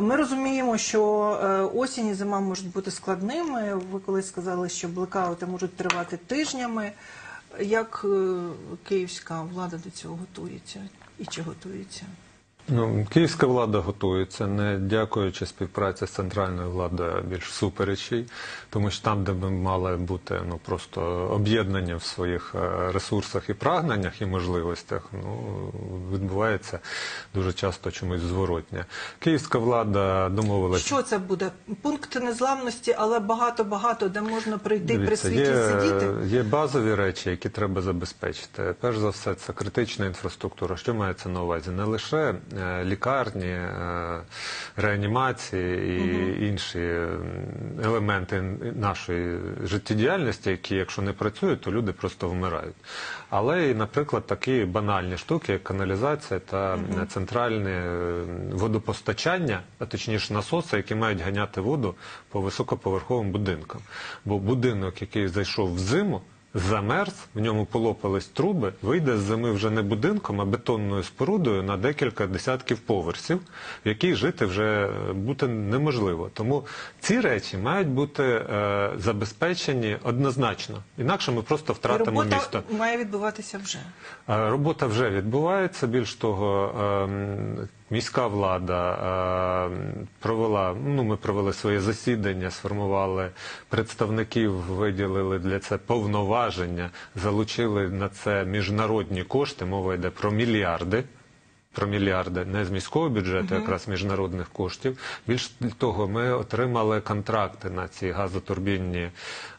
Ми розуміємо, що е, осінь і зима можуть бути складними. Ви колись сказали, що блекаути можуть тривати тижнями. Як е, київська влада до цього готується і чи готується? Ну, київська влада готується, не дякуючи співпраці з центральною владою більш суперечій, тому що там, де ми мали бути ну просто об'єднання в своїх е, ресурсах і прагненнях і можливостях, ну відбувається дуже часто чомусь зворотня. Київська влада домовилася. Що це буде? Пункт незламності, але багато-багато, де можна прийти при світі є, сидіти. є базові речі, які треба забезпечити. Перш за все, це критична інфраструктура. Що мається на увазі? Не лише лікарні, е, реанімації і інші елементи нашої життєдіяльності, які, якщо не працюють, то люди просто вмирають. Але і, наприклад, такі банальні штуки, як каналізація та е, центральне е, водопостачання, а точніше насоси, які мають ганяти воду по високоповерховим будинкам. Бо будинок, який зайшов в зиму, замерз, в ньому полопались труби, вийде з зими вже не будинком, а бетонною спорудою на декілька десятків поверсів, в якій жити вже е, бути неможливо. Тому ці речі мають бути е, забезпечені однозначно. Інакше ми просто втратимо робота місто. має відбуватися вже. Е, Робота вже відбувається. Більш того, ем, міська влада ем, провела. Ну, ми провели своє засідання, сформували представників, виділили для це повноваження, залучили на це міжнародні кошти. Мова йде про мільярди. Про мільярди не з міського бюджету, якраз міжнародних коштів. Більш того, ми отримали контракти на ці газотурбінні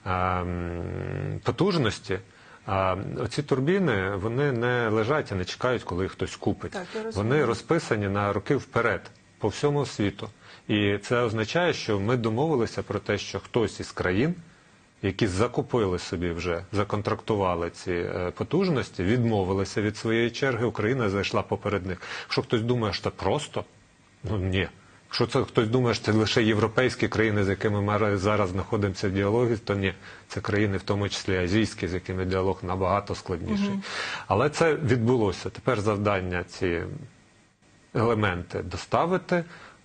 ем, потужності. А оці турбіни вони не лежать і не чекають, коли їх хтось купить. Так, вони розписані на роки вперед по всьому світу. І це означає, що ми домовилися про те, що хтось із країн, які закупили собі вже, законтрактували ці е, потужності, відмовилися від своєї черги. Україна зайшла поперед них. Якщо хтось думає, що це просто, ну ні. Якщо це хтось думає, що це лише європейські країни, з якими ми зараз знаходимося в діалогі, то ні, це країни, в тому числі азійські, з якими діалог набагато складніший. Але це відбулося. Тепер завдання ці елементи доставити,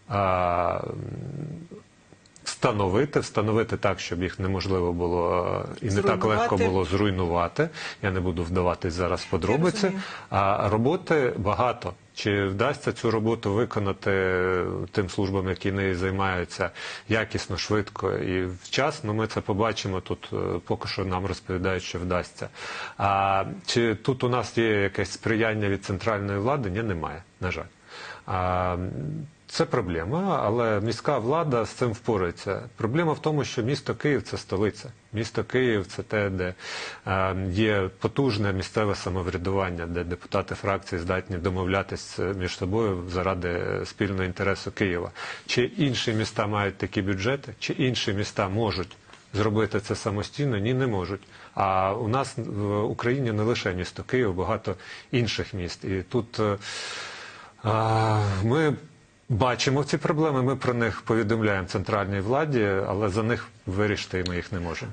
а, встановити, встановити так, щоб їх неможливо було е, і не так легко було зруйнувати. Я не буду вдаватись зараз подробиці. А роботи багато. Чи вдасться цю роботу виконати тим службам, які нею займаються якісно, швидко і вчасно? Ми це побачимо тут. е, Поки що нам розповідають, що вдасться. А чи тут у нас є якесь сприяння від центральної влади? Ні, немає. На жаль. А, це проблема, але міська влада з цим впорається. Проблема в тому, що місто Київ це столиця. Місто Київ це те, де е, є потужне місцеве самоврядування, де депутати фракції здатні домовлятися між собою заради спільного інтересу Києва. Чи інші міста мають такі бюджети, чи інші міста можуть зробити це самостійно? Ні, не можуть. А у нас в Україні не лише місто Київ, багато інших міст. І тут е, а, Ми бачимо ці проблеми, ми про них повідомляємо центральній владі, але за них вирішити ми їх не можемо.